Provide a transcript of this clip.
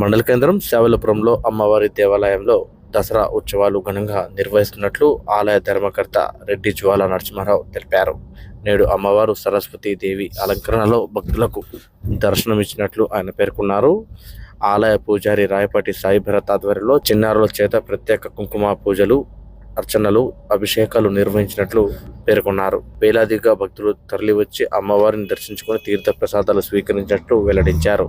మండల కేంద్రం శావలపురంలో అమ్మవారి దేవాలయంలో దసరా ఉత్సవాలు ఘనంగా నిర్వహిస్తున్నట్లు ఆలయ ధర్మకర్త రెడ్డి జ్వాల నరసింహారావు తెలిపారు. నేడు అమ్మవారు సరస్వతి దేవి అలంకరణలో భక్తులకు దర్శనమిచ్చినట్లు ఆయన పేర్కొన్నారు. ఆలయ పూజారి రాయపాటి సాయి భరత్ ఆధ్వర్యంలో చిన్నారుల చేత ప్రత్యేక కుంకుమ పూజలు అర్చనలు అభిషేకాలు నిర్వహించినట్లు పేర్కొన్నారు. వేలాదిగా భక్తులు తరలివచ్చి అమ్మవారిని దర్శించుకుని తీర్థ ప్రసాదాలు స్వీకరించినట్లు వెల్లడించారు.